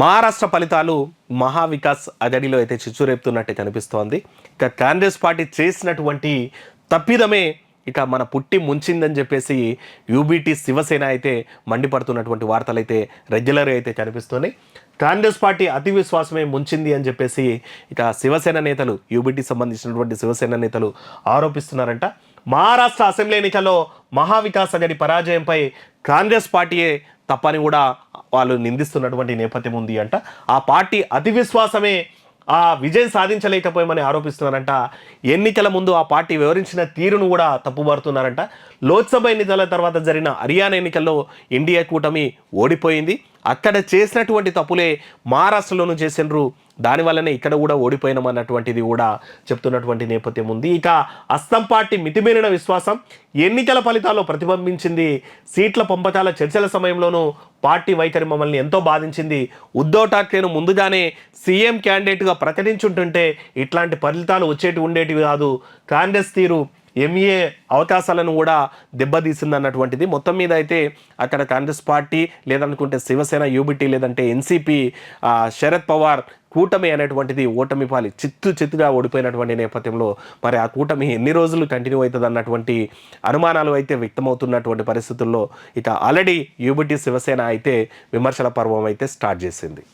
మహారాష్ట్ర ఫలితాలు మహావికాస్ అగడిలో అయితే చిచ్చురేపుతున్నట్టే కనిపిస్తోంది. ఇక కాంగ్రెస్ పార్టీ చేసినటువంటి తప్పిదమే ఇక మన పుట్టి ముంచిందని చెప్పేసి యూబీటీ శివసేన అయితే మండిపడుతున్నటువంటి వార్తలు అయితే రెగ్యులర్ అయితే కనిపిస్తున్నాయి. కాంగ్రెస్ పార్టీ అతి విశ్వాసమే ముంచింది అని చెప్పేసి ఇక శివసేన నేతలు యూబీటీ సంబంధించినటువంటి శివసేన నేతలు ఆరోపిస్తున్నారంట. మహారాష్ట్ర అసెంబ్లీ ఎన్నికల్లో మహావికాస్ అగడి పరాజయంపై కాంగ్రెస్ పార్టీయే తప్పని కూడా వాళ్ళు నిందిస్తున్నటువంటి నేపథ్యం ఉంది అంట. ఆ పార్టీ అతి విశ్వాసమే ఆ విజయం సాధించలేకపోయామని ఆరోపిస్తున్నారంట. ఎన్నికల ముందు ఆ పార్టీ వివరించిన తీరును కూడా తప్పుబడుతున్నారంట. లోక్సభ ఎన్నికల తర్వాత జరిగిన హర్యానా ఎన్నికల్లో ఇండియా కూటమి ఓడిపోయింది. అక్కడ చేసినటువంటి తప్పులే మహారాష్ట్రలోనూ చేసినరు దానివల్లనే ఇక్కడ కూడా ఓడిపోయినామన్నటువంటిది కూడా చెప్తున్నటువంటి నేపథ్యం ఉంది. ఇక అస్తం పార్టీ మితిమీరిన విశ్వాసం ఎన్నికల ఫలితాల్లో ప్రతిబింబించింది. సీట్ల పంపకాల చర్చల సమయంలోనూ పార్టీ వైఖరి మమ్మల్ని ఎంతో బాధించింది. ఉద్ధవ్ ఠాక్రేను ముందుగానే సీఎం క్యాండిడేట్గా ప్రకటించుంటుంటే ఇట్లాంటి ఫలితాలు వచ్చేటి ఉండేటివి కాదు. కాంగ్రెస్ తీరు ఎంఏ అవకాశాలను కూడా దెబ్బతీసింది అన్నటువంటిది మొత్తం మీద అయితే అక్కడ కాంగ్రెస్ పార్టీ లేదనుకుంటే శివసేన యూబిటీ లేదంటే ఎన్సీపీ శరద్ పవార్ కూటమి అనేటువంటిది ఓటమి పాలి చిత్తు చిత్తుగా ఓడిపోయినటువంటి నేపథ్యంలో మరి ఆ కూటమి ఎన్ని రోజులు కంటిన్యూ అవుతుంది అన్నటువంటి అనుమానాలు అయితే వ్యక్తమవుతున్నటువంటి పరిస్థితుల్లో ఇక ఆల్రెడీ యూబిటీ శివసేన అయితే విమర్శల పర్వం అయితే స్టార్ట్ చేసింది.